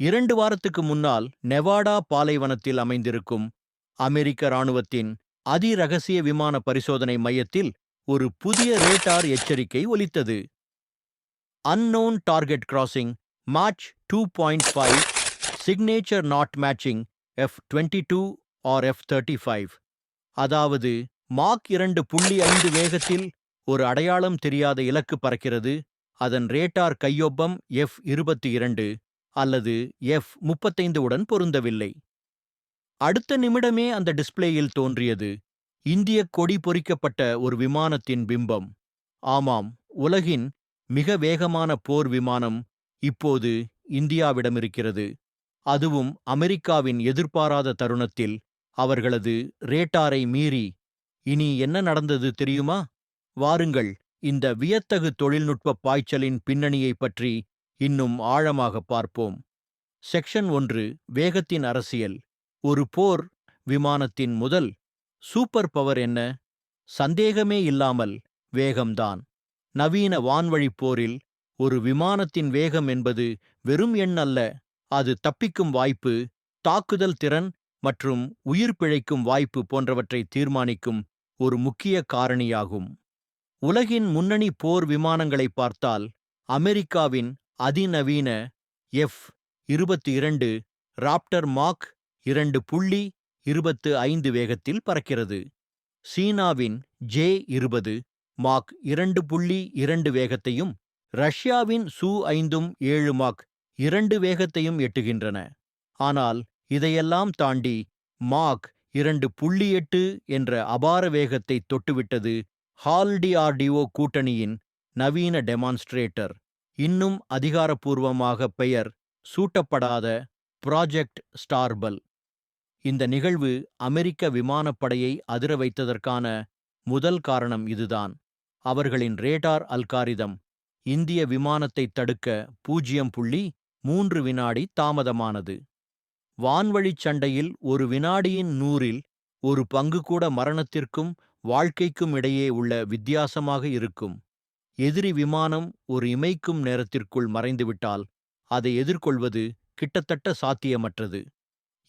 இரண்டு வாரத்துக்கு முன்னால் நெவாடா பாலைவனத்தில் அமைந்திருக்கும் அமெரிக்க இராணுவத்தின் அதிரகசிய விமான பரிசோதனை மையத்தில் ஒரு புதிய ரேட்டார் எச்சரிக்கை ஒலித்தது. Unknown target crossing mach two point five signature not matching F twenty two or F thirty five அதாவது மாக் இரண்டு புள்ளி ஐந்து வேகத்தில் ஒரு அடையாளம் தெரியாத இலக்கு பறக்கிறது. அதன் ரேட்டார் கையொப்பம் எஃப் இருபத்தி இரண்டு. அல்லது எஃப் முப்பத்தைந்து உடன் பொருந்தவில்லை. அடுத்த நிமிடமே அந்த டிஸ்பிளேயில் தோன்றியது இந்திய கொடி பொறிக்கப்பட்ட ஒரு விமானத்தின் பிம்பம். ஆமாம் உலகின் மிக வேகமான போர் விமானம் இப்போது இந்தியாவிடமிருக்கிறது அதுவும் அமெரிக்காவின் எதிர்பாராத தருணத்தில் அவர்களது ரேட்டாரை மீறி. இனி என்ன நடந்தது தெரியுமா? வாருங்கள் இந்த வியத்தகு தொழில்நுட்ப பாய்ச்சலின் பின்னணியைப் பற்றி இன்னும் ஆழமாக பார்ப்போம். செக்ஷன் ஒன்று வேகத்தின் அரசியல். ஒரு போர் விமானத்தின் முதல் சூப்பர் பவர் என்ன? சந்தேகமே இல்லாமல் வேகம்தான். நவீன வான்வழிப் போரில் ஒரு விமானத்தின் வேகம் என்பது வெறும் எண் அல்ல அது தப்பிக்கும் வாய்ப்பு தாக்குதல் திறன் மற்றும் உயிர் பிழைக்கும் வாய்ப்பு போன்றவற்றை தீர்மானிக்கும் ஒரு முக்கிய காரணியாகும். உலகின் முன்னணி போர் விமானங்களை பார்த்தால் அமெரிக்காவின் அதிநவீன எஃப் இருபத்தி இரண்டு ராப்டர் மாக் இரண்டு புள்ளி இருபத்து ஐந்து வேகத்தில் பறக்கிறது. சீனாவின் ஜே இருபது மாக் இரண்டு புள்ளி இரண்டு வேகத்தையும் ரஷ்யாவின் சு ஐந்தும் ஏழு மாக் இரண்டு வேகத்தையும் எட்டுகின்றன. ஆனால் இதையெல்லாம் தாண்டி மாக் இரண்டு புள்ளி எட்டு என்ற அபார வேகத்தை தொட்டுவிட்டது ஹால்டிஆர்டிஓ கூட்டணியின் நவீன டெமான்ஸ்ட்ரேட்டர். இன்னும் அதிகாரப்பூர்வமாக பெயர் சூட்டப்படாத ப்ராஜெக்ட் ஸ்டார்பல் இந்த நிகழ்வு அமெரிக்க விமானப்படையை அதிர வைத்ததற்கான முதல் காரணம் இதுதான். அவர்களின் ரேடார் அல்காரிதம் இந்திய விமானத்தை தடுக்க பூஜ்ஜியம் புள்ளி மூன்று வினாடி தாமதமானது. வான்வழிச் சண்டையில் ஒரு வினாடியின் நூறில் ஒரு பங்கு கூட மரணத்திற்கும் வாழ்க்கைக்கும் இடையே உள்ள வித்தியாசமாக இருக்கும். எதிரி விமானம் ஒரு இமைக்கும் நேரத்திற்குள் மறைந்துவிட்டால் அதை எதிர்கொள்வது கிட்டத்தட்ட சாத்தியமற்றது.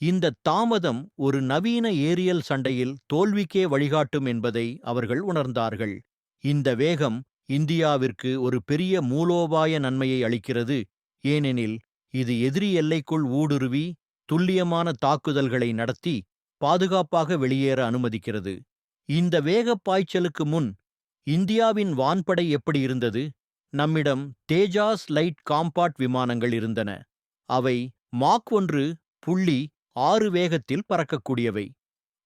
இந்த தாமதம் ஒரு நவீன ஏரியல் சண்டையில் தோல்விக்கே வழிகாட்டும் என்பதை அவர்கள் உணர்ந்தார்கள். இந்த வேகம் இந்தியாவிற்கு ஒரு பெரிய மூலோபாய நன்மையை அளிக்கிறது. ஏனெனில் இது எதிரி எல்லைக்குள் ஊடுருவி துல்லியமான தாக்குதல்களை நடத்தி பாதுகாப்பாக வெளியேற அனுமதிக்கிறது. இந்த வேகப் பாய்ச்சலுக்கு முன் இந்தியாவின் வான்படை எப்படி இருந்தது? நம்மிடம் தேஜாஸ் லைட் காம்பாட் விமானங்கள் இருந்தன. அவை மாக் ஒன்று புள்ளி ஆறு வேகத்தில் பறக்கக்கூடியவை.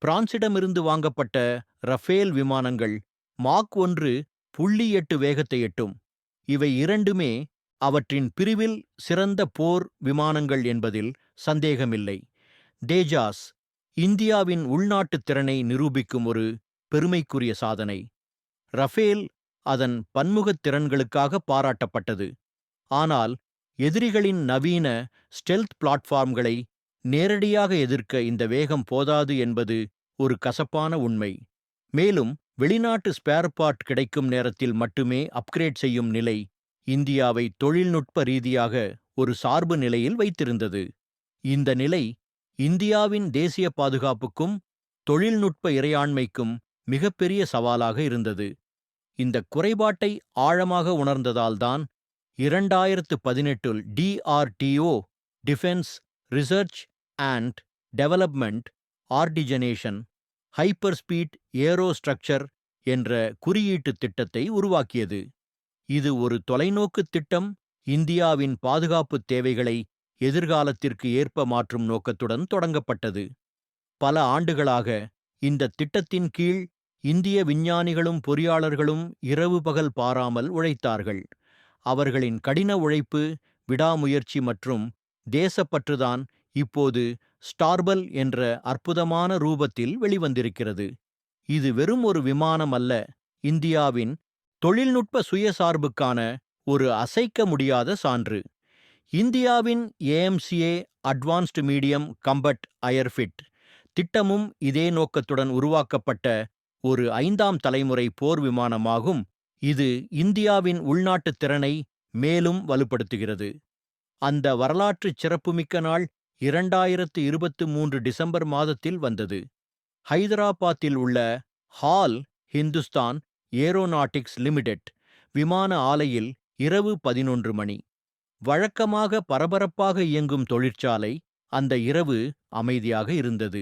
பிரான்சிடமிருந்து வாங்கப்பட்ட ரஃபேல் விமானங்கள் மாக் ஒன்று புள்ளி எட்டு வேகத்தை எட்டும். இவை இரண்டுமே அவற்றின் பிரிவில் சிறந்த போர் விமானங்கள் என்பதில் சந்தேகமில்லை. தேஜாஸ் இந்தியாவின் உள்நாட்டுத் திறனை நிரூபிக்கும் ஒரு பெருமைக்குரிய சாதனை. ரஃபேல் அதன் பன்முகத் திறன்களுக்காக பாராட்டப்பட்டது. ஆனால் எதிரிகளின் நவீன ஸ்டெல்த் பிளாட்ஃபார்ம்களை நேரடியாக எதிர்க்க இந்த வேகம் போதாது என்பது ஒரு கசப்பான உண்மை. மேலும் வெளிநாட்டு ஸ்பேர் பார்ட் கிடைக்கும் நேரத்தில் மட்டுமே அப்கிரேட் செய்யும் நிலை இந்தியாவை தொழில்நுட்ப ரீதியாக ஒரு சார்பு நிலையில் வைத்திருந்தது. இந்த நிலை இந்தியாவின் தேசிய பாதுகாப்புக்கும் தொழில்நுட்ப இறையாண்மைக்கும் மிகப்பெரிய சவாலாக இருந்தது. இந்த குறைபாட்டை ஆழமாக உணர்ந்ததால்தான் இரண்டாயிரத்து பதினெட்டில் DRDO defence research and development organisation hyper speed aero structure என்ற குறியீட்டு திட்டத்தை உருவாக்கியது. இது ஒரு தொலைநோக்கு திட்டம் இந்தியாவின் பாதுகாப்பு தேவைகளை எதிர்காலத்திற்கு ஏற்ப மாற்றும் நோக்கத்துடன் தொடங்கப்பட்டது. பல ஆண்டுகளாக இந்த திட்டத்தின் கீழ் இந்திய விஞ்ஞானிகளும் பொறியாளர்களும் இரவு பகல் பாராமல் உழைத்தார்கள். அவர்களின் கடின உழைப்பு விடாமுயற்சி மற்றும் தேசப்பற்றுதான் இப்போது ஸ்டார்பல் என்ற அற்புதமான ரூபத்தில் வெளிவந்திருக்கிறது. இது வெறும் ஒரு விமானம் அல்ல இந்தியாவின் தொழில்நுட்ப சுயசார்புக்கான ஒரு அசைக்க முடியாத சான்று. இந்தியாவின் AMCA advanced medium combat aircraft திட்டமும் இதே நோக்கத்துடன் உருவாக்கப்பட்ட ஒரு ஐந்தாம் தலைமுறை போர் விமானமாகும். இது இந்தியாவின் உள்நாட்டுத் திறனை மேலும் வலுப்படுத்துகிறது. அந்த வரலாற்றுச் சிறப்புமிக்க நாள் இரண்டாயிரத்து இருபத்து மூன்று டிசம்பர் மாதத்தில் வந்தது. ஹைதராபாத்தில் உள்ள ஹால் ஹிந்துஸ்தான் ஏரோநாட்டிக்ஸ் லிமிடெட் விமான ஆலையில் இரவு பதினொன்று மணி. வழக்கமாக பரபரப்பாக இயங்கும் தொழிற்சாலை அந்த இரவு அமைதியாக இருந்தது.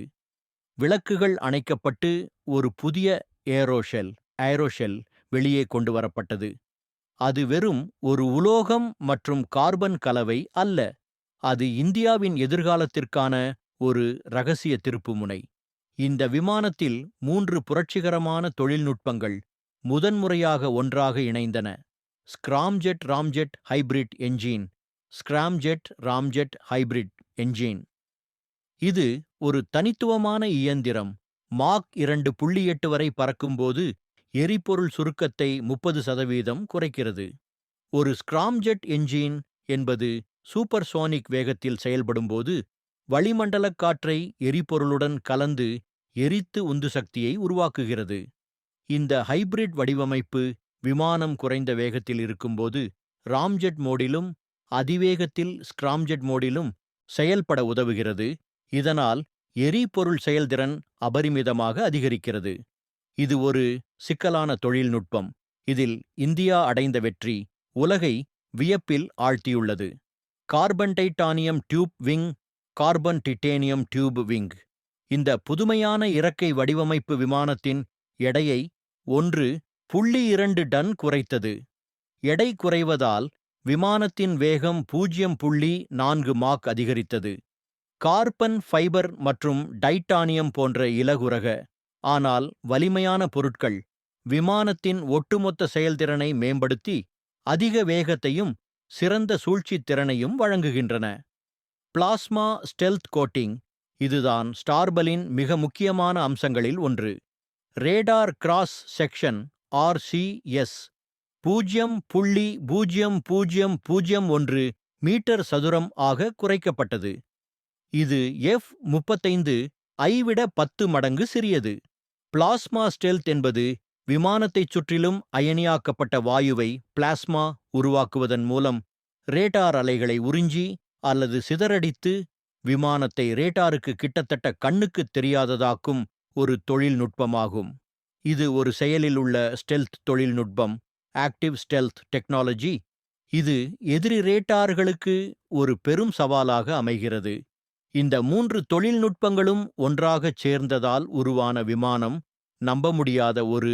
விளக்குகள் அணைக்கப்பட்டு ஒரு புதிய ஏரோஷெல் ஏரோஷெல் வெளியே கொண்டு வரப்பட்டது அது வெறும் ஒரு உலோகம் மற்றும் கார்பன் கலவை அல்ல. அது இந்தியாவின் எதிர்காலத்திற்கான ஒரு ரகசிய திருப்புமுனை. இந்த விமானத்தில் மூன்று புரட்சிகரமான தொழில்நுட்பங்கள் முதன்முறையாக ஒன்றாக இணைந்தன. Scramjet ramjet hybrid engine scramjet ramjet hybrid engine. இது ஒரு தனித்துவமான இயந்திரம். மாக் இரண்டு புள்ளி எட்டு வரை பறக்கும்போது எரிபொருள் சுருக்கத்தை முப்பது சதவீதம் குறைக்கிறது. ஒரு ஸ்கிராம்ஜெட் என்ஜின் என்பது சூப்பர்சோனிக் வேகத்தில் செயல்படும்போது வளிமண்டலக் காற்றை எரிபொருளுடன் கலந்து எரித்து உந்து சக்தியை உருவாக்குகிறது. இந்த ஹைபிரிட் வடிவமைப்பு விமானம் குறைந்த வேகத்தில் இருக்கும்போது ராம்ஜெட் மோடிலும் அதிவேகத்தில் ஸ்கிராம்ஜெட் மோடிலும் செயல்பட உதவுகிறது. இதனால் எரிபொருள் செயல்திறன் அபரிமிதமாக அதிகரிக்கிறது. இது ஒரு சிக்கலான தொழில்நுட்பம். இதில் இந்தியா அடைந்த வெற்றி உலகை வியப்பில் ஆழ்த்தியுள்ளது. Carbon titanium tube wing carbon titanium tube wing. இந்த புதுமையான இறக்கை வடிவமைப்பு விமானத்தின் எடையை ஒன்று புள்ளி இரண்டு டன் குறைத்தது. எடை குறைவதால் விமானத்தின் வேகம் பூஜ்யம் புள்ளி நான்கு மாக் அதிகரித்தது. கார்பன் ஃபைபர் மற்றும் டைட்டானியம் போன்ற இலகுரக ஆனால் வலிமையான பொருட்கள் விமானத்தின் ஒட்டுமொத்த செயல்திறனை மேம்படுத்தி அதிக வேகத்தையும் சிறந்த சூழ்ச்சித் திறனையும் வழங்குகின்றன. பிளாஸ்மா ஸ்டெல்த் கோட்டிங் இதுதான் ஸ்டார்பலின் மிக முக்கியமான அம்சங்களில் ஒன்று. ரேடார் கிராஸ் செக்ஷன் ஆர்சிஎஸ் பூஜ்ஜியம் புள்ளி பூஜ்ஜியம் பூஜ்ஜியம் பூஜ்ஜியம் ஒன்று மீட்டர் சதுரம் ஆக குறைக்கப்பட்டது. இது எஃப் முப்பத்தைந்து ஐ விட பத்து மடங்கு சிறியது. பிளாஸ்மா ஸ்டெல்த் என்பது விமானத்தைச் சுற்றிலும் அயனியாக்கப்பட்ட வாயுவை பிளாஸ்மா உருவாக்குவதன் மூலம் ரேடார் அலைகளை உறிஞ்சி அல்லது சிதறடித்து விமானத்தை ரேடாருக்கு கிட்டத்தட்ட கண்ணுக்குத் தெரியாததாக்கும் ஒரு தொழில்நுட்பமாகும். இது ஒரு செயலில் உள்ள ஸ்டெல்த் தொழில்நுட்பம் ஆக்டிவ் ஸ்டெல்த் டெக்னாலஜி. இது எதிரி ரேட்டார்களுக்கு ஒரு பெரும் சவாலாக அமைகிறது. இந்த மூன்று தொழில்நுட்பங்களும் ஒன்றாகச் சேர்ந்ததால் உருவான விமானம் நம்ப முடியாத ஒரு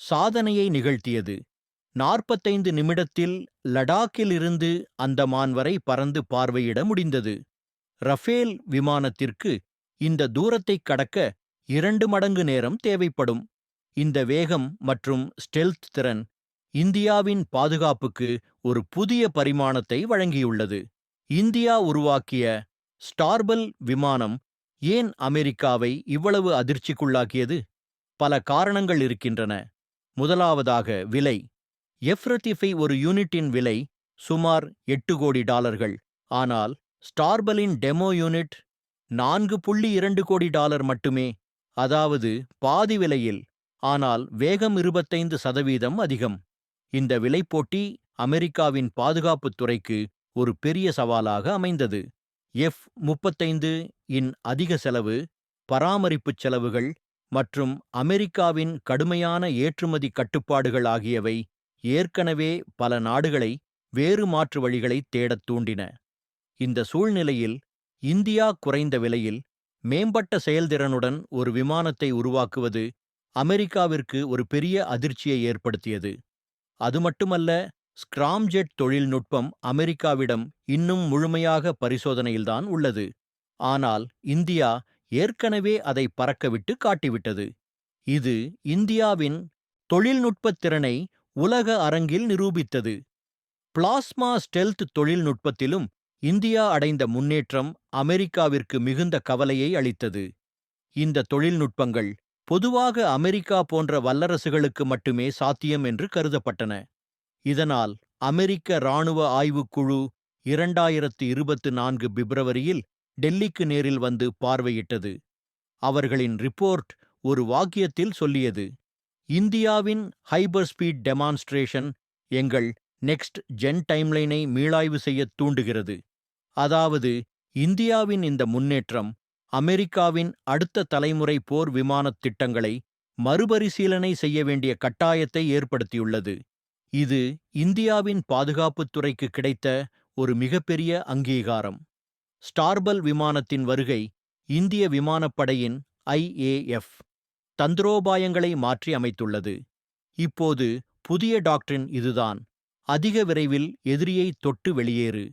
சாதனையை நிகழ்த்தியது. நாற்பத்தைந்து நிமிடத்தில் லடாக்கிலிருந்து அந்தமான் வரை பறந்து பார்வையிட முடிந்தது. ரஃபேல் விமானத்திற்கு இந்த தூரத்தைக் கடக்க இரண்டு மடங்கு நேரம் தேவைப்படும். இந்த வேகம் மற்றும் ஸ்டெல்த் திறன் இந்தியாவின் பாதுகாப்புக்கு ஒரு புதிய பரிமாணத்தை வழங்கியுள்ளது. இந்தியா உருவாக்கிய ஸ்டார்பல் விமானம் ஏன் அமெரிக்காவை இவ்வளவு அதிர்ச்சிக்குள்ளாக்கியது? பல காரணங்கள் இருக்கின்றன. முதலாவதாக விலை. எஃப்ரத்திஃபை ஒரு யூனிட்டின் விலை சுமார் எட்டு கோடி டாலர்கள். ஆனால் ஸ்டார்பலின் டெமோ யூனிட் நான்கு புள்ளி இரண்டு கோடி டாலர் மட்டுமே. அதாவது பாதி விலையில். ஆனால் வேகம் இருபத்தைந்து சதவீதம் அதிகம். இந்த விலைப்போட்டி அமெரிக்காவின் பாதுகாப்புத் துறைக்கு ஒரு பெரிய சவாலாக அமைந்தது. எஃப் முப்பத்தைந்து இன் அதிக செலவு பராமரிப்புச் செலவுகள் மற்றும் அமெரிக்காவின் கடுமையான ஏற்றுமதி கட்டுப்பாடுகள் ஆகியவை ஏற்கனவே பல நாடுகளை வேறு மாற்று வழிகளைத் தேடத் தூண்டின. இந்த சூழ்நிலையில் இந்தியா குறைந்த விலையில் மேம்பட்ட செயல்திறனுடன் ஒரு விமானத்தை உருவாக்குவது அமெரிக்காவிற்கு ஒரு பெரிய அதிர்ச்சியை ஏற்படுத்தியது. அது மட்டுமல்ல ஸ்கிராம்ஜெட் தொழில்நுட்பம் அமெரிக்காவிடம் இன்னும் முழுமையாக பரிசோதனையில்தான் உள்ளது. ஆனால் இந்தியா ஏற்கனவே அதை பறக்கவிட்டு காட்டிவிட்டது. இது இந்தியாவின் தொழில்நுட்பத் திறனை உலக அரங்கில் நிரூபித்தது. பிளாஸ்மா ஸ்டெல்த் தொழில்நுட்பத்திலும் இந்தியா அடைந்த முன்னேற்றம் அமெரிக்காவிற்கு மிகுந்த கவலையை அளித்தது. இந்த தொழில்நுட்பங்கள் பொதுவாக அமெரிக்கா போன்ற வல்லரசுகளுக்கு மட்டுமே சாத்தியம் என்று கருதப்பட்டன. இதனால் அமெரிக்க இராணுவ ஆய்வுக் குழு இரண்டாயிரத்து இருபத்து நான்கு பிப்ரவரியில் டெல்லிக்கு நேரில் வந்து பார்வையிட்டது. அவர்களின் ரிப்போர்ட் ஒரு வாக்கியத்தில் சொல்லியது இந்தியாவின் ஹைபர் ஸ்பீட் டெமான்ஸ்ட்ரேஷன் எங்கள் நெக்ஸ்ட் ஜென் டைம்லைனை மீளாய்வு செய்ய தூண்டுகிறது. அதாவது இந்தியாவின் இந்த முன்னேற்றம் அமெரிக்காவின் அடுத்த தலைமுறை போர் விமானத் திட்டங்களை மறுபரிசீலனை செய்ய வேண்டிய கட்டாயத்தை ஏற்படுத்தியுள்ளது. இது இந்தியாவின் பாதுகாப்புத் துறைக்கு கிடைத்த ஒரு மிகப்பெரிய அங்கீகாரம். ஸ்டார்பல் விமானத்தின் வருகை இந்திய விமானப்படையின் ஐஏஎஃப் தந்திரோபாயங்களை மாற்றி அமைத்துள்ளது. இப்போது புதிய டாக்டரின் இதுதான். அதிக விரைவில் எதிரியை தொட்டு வெளியேறு.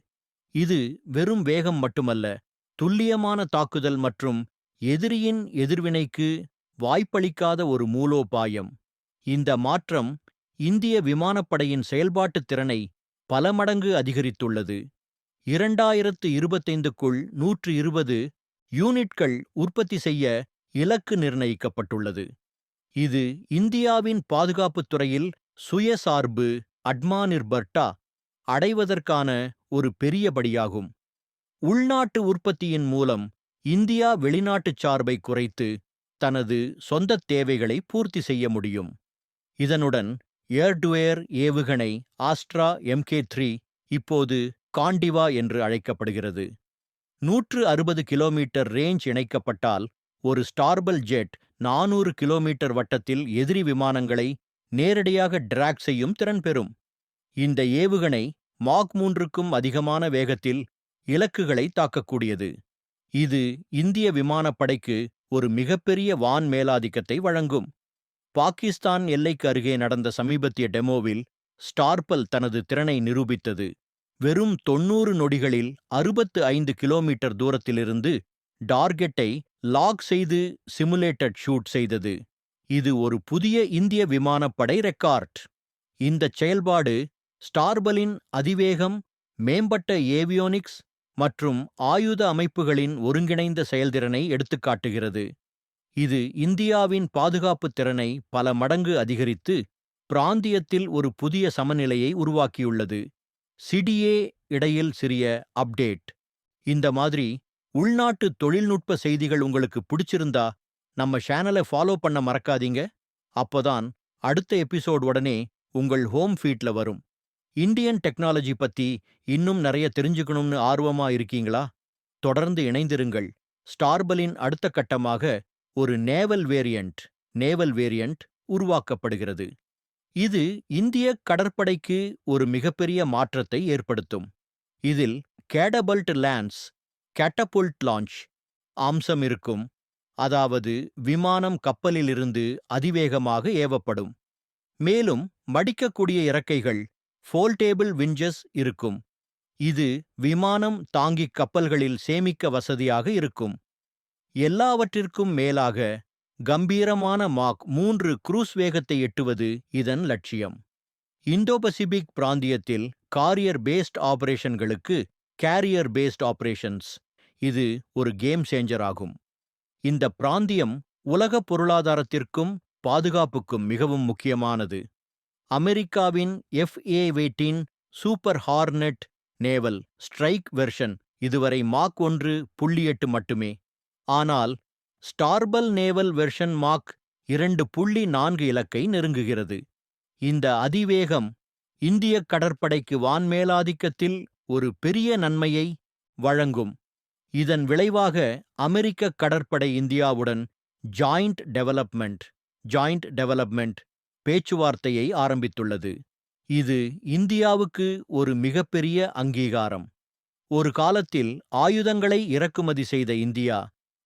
இது வெறும் வேகம் மட்டுமல்ல துல்லியமான தாக்குதல் மற்றும் எதிரியின் எதிர்வினைக்கு வாய்ப்பளிக்காத ஒரு மூலோபாயம். இந்த மாற்றம் இந்திய விமானப்படையின் செயல்பாட்டுத் திறனை பல மடங்கு அதிகரித்துள்ளது. இரண்டாயிரத்து இருபத்தைந்துக்குள் நூற்று இருபது யூனிட்கள் உற்பத்தி செய்ய இலக்கு நிர்ணயிக்கப்பட்டுள்ளது. இது இந்தியாவின் பாதுகாப்புத் துறையில் சுயசார்பு அட்மானிர்பர்டா அடைவதற்கான ஒரு பெரியபடியாகும். உள்நாட்டு உற்பத்தியின் மூலம் இந்தியா வெளிநாட்டுச் சார்பை குறைத்து தனது சொந்தத் தேவைகளை பூர்த்தி செய்ய முடியும். இதனுடன் ஏர்டுவேர் ஏவுகணை ஆஸ்ட்ரா எம்கே த்ரீ இப்போது காண்டிவா என்று அழைக்கப்படுகிறது. நூற்று அறுபது கிலோமீட்டர் ரேஞ்ச் இணைக்கப்பட்டால் ஒரு ஸ்டார்பல் ஜெட் நானூறு கிலோமீட்டர் வட்டத்தில் எதிரி விமானங்களை நேரடியாக டிராக் செய்யும் திறன் பெறும். இந்த ஏவுகணை மாக் மூன்றுக்கும் அதிகமான வேகத்தில் இலக்குகளை தாக்கக்கூடியது. இது இந்திய விமானப்படைக்கு ஒரு மிகப்பெரிய வான் மேலாதிக்கத்தை வழங்கும். பாகிஸ்தான் எல்லைக்கு அருகே நடந்த சமீபத்திய டெமோவில் ஸ்டார்பல் தனது திறனை நிரூபித்தது. வெறும் தொன்னூறு நொடிகளில் அறுபத்து ஐந்து கிலோமீட்டர் தூரத்திலிருந்து டார்கெட்டை லாக் செய்து சிமுலேட்டட் ஷூட் செய்தது. இது ஒரு புதிய இந்திய விமானப்படை ரெக்கார்ட். இந்த செயல்பாடு ஸ்டார்பலின் அதிவேகம் மேம்பட்ட ஏவியோனிக்ஸ் மற்றும் ஆயுத அமைப்புகளின் ஒருங்கிணைந்த செயல்திறனை எடுத்துக்காட்டுகிறது. இது இந்தியாவின் பாதுகாப்புத் திறனை பல மடங்கு அதிகரித்து பிராந்தியத்தில் ஒரு புதிய சமநிலையை உருவாக்கியுள்ளது. சிடிஏ இடையில் சிறிய அப்டேட். இந்த மாதிரி உள்நாட்டு தொழில்நுட்ப செய்திகள் உங்களுக்கு பிடிச்சிருந்தா நம்ம சேனலை ஃபாலோ பண்ண மறக்காதீங்க. அப்போதான் அடுத்த எபிசோட் உடனே உங்கள் ஹோம் ஃபீட்ல வரும். இந்தியன் டெக்னாலஜி பத்தி இன்னும் நிறைய தெரிஞ்சுக்கணும்னு ஆர்வமா இருக்கீங்களா? தொடர்ந்து இணைந்திருங்கள். ஸ்டார்பலின் அடுத்த கட்டமாக ஒரு நேவல் வேரியண்ட் நேவல் வேரியண்ட் உருவாக்கப்படுகிறது. இது இந்திய கடற்படைக்கு ஒரு மிகப்பெரிய மாற்றத்தை ஏற்படுத்தும். இதில் கேடபல்ட் லான்ஸ் கேட்டபுல்ட் லான்ச் அம்சம் இருக்கும். அதாவது விமானம் கப்பலிலிருந்து அதிவேகமாக ஏவப்படும். மேலும் மடிக்கக்கூடிய இறக்கைகள் ஃபோல்டேபிள் விஞ்சஸ் இருக்கும். இது விமானம் தாங்கிக் கப்பல்களில் சேமிக்க வசதியாக இருக்கும். எல்லாவற்றிற்கும் மேலாக கம்பீரமான மாக் மூன்று குரூஸ் வேகத்தை எட்டுவது இதன் லட்சியம். இந்தோ பசிபிக் பிராந்தியத்தில் காரியர் பேஸ்ட் ஆபரேஷன்களுக்கு கேரியர் பேஸ்ட் ஆபரேஷன்ஸ். இது ஒரு கேம் சேஞ்சர் ஆகும். இந்த பிராந்தியம் உலக பொருளாதாரத்திற்கும் பாதுகாப்புக்கும் மிகவும் முக்கியமானது. அமெரிக்காவின் FA வெயிட்டின் super hornet naval strike version இதுவரை மாக் ஒன்று புள்ளி எட்டு மட்டுமே. ஆனால் ஸ்டார்பல் நேவல் வெர்ஷன் மாக் இரண்டு புள்ளி நான்கு இலக்கை நெருங்குகிறது. இந்த அதிவேகம் இந்திய கடற்படைக்கு வான்மேலாதிக்கத்தில் ஒரு பெரிய நன்மையை வழங்கும். இதன் விளைவாக அமெரிக்க கடற்படை இந்தியாவுடன் ஜாயிண்ட் டெவலப்மெண்ட் ஜாயிண்ட் டெவலப்மெண்ட் பேச்சுவார்த்தையை ஆரம்பித்துள்ளது. இது இந்தியாவுக்கு ஒரு மிகப்பெரிய அங்கீகாரம். ஒரு காலத்தில் ஆயுதங்களை இறக்குமதி செய்த இந்தியா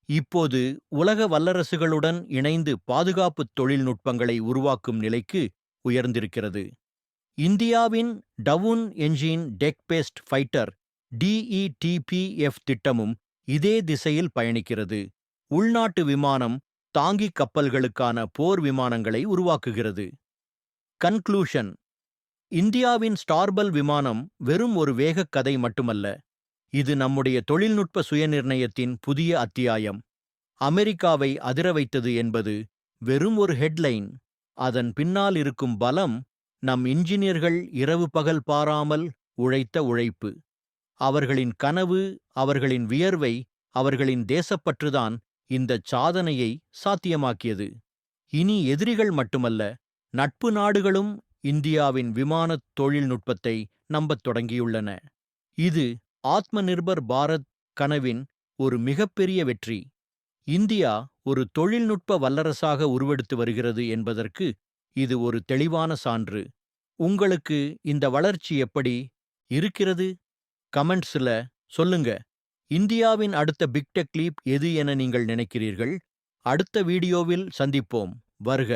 இப்போது உலக வல்லரசுகளுடன் இணைந்து பாதுகாப்புத் தொழில்நுட்பங்களை உருவாக்கும் நிலைக்கு உயர்ந்திருக்கிறது. இந்தியாவின் down engine deck based fighter TEDBF திட்டமும் இதே திசையில் பயணிக்கிறது. உள்நாட்டு விமானம் தாங்கிக் கப்பல்களுக்கான போர் விமானங்களை உருவாக்குகிறது. கன்க்ளூஷன். இந்தியாவின் ஸ்டார்பல் விமானம் வெறும் ஒரு வேகக் கதை மட்டுமல்ல இது நம்முடைய தொழில்நுட்ப சுயநிர்ணயத்தின் புதிய அத்தியாயம். அமெரிக்காவை அதிர வைத்தது என்பது வெறும் ஒரு ஹெட்லைன். அதன் பின்னால் இருக்கும் பலம் நம் இன்ஜினியர்கள் இரவு பகல் பாராமல் உழைத்த உழைப்பு. அவர்களின் கனவு அவர்களின் வியர்வை அவர்களின் தேசப்பற்றுதான் இந்தச் சாதனையை சாத்தியமாக்கியது. இனி எதிரிகள் மட்டுமல்ல நட்பு நாடுகளும் இந்தியாவின் விமானத் தொழில்நுட்பத்தை நம்பத் தொடங்கியுள்ளன. இது ஆத்ம நிர்பர் பாரத் கனவின் ஒரு மிகப்பெரிய வெற்றி. இந்தியா ஒரு தொழில்நுட்ப வல்லரசாக உருவெடுத்து வருகிறது என்பதற்கு இது ஒரு தெளிவான சான்று. உங்களுக்கு இந்த வளர்ச்சி எப்படி இருக்கிறது? கமெண்ட்ஸ்ல சொல்லுங்க. இந்தியாவின் அடுத்த பிக்டெக் லீப் எது என நீங்கள் நினைக்கிறீர்கள்? அடுத்த வீடியோவில் சந்திப்போம். வருக.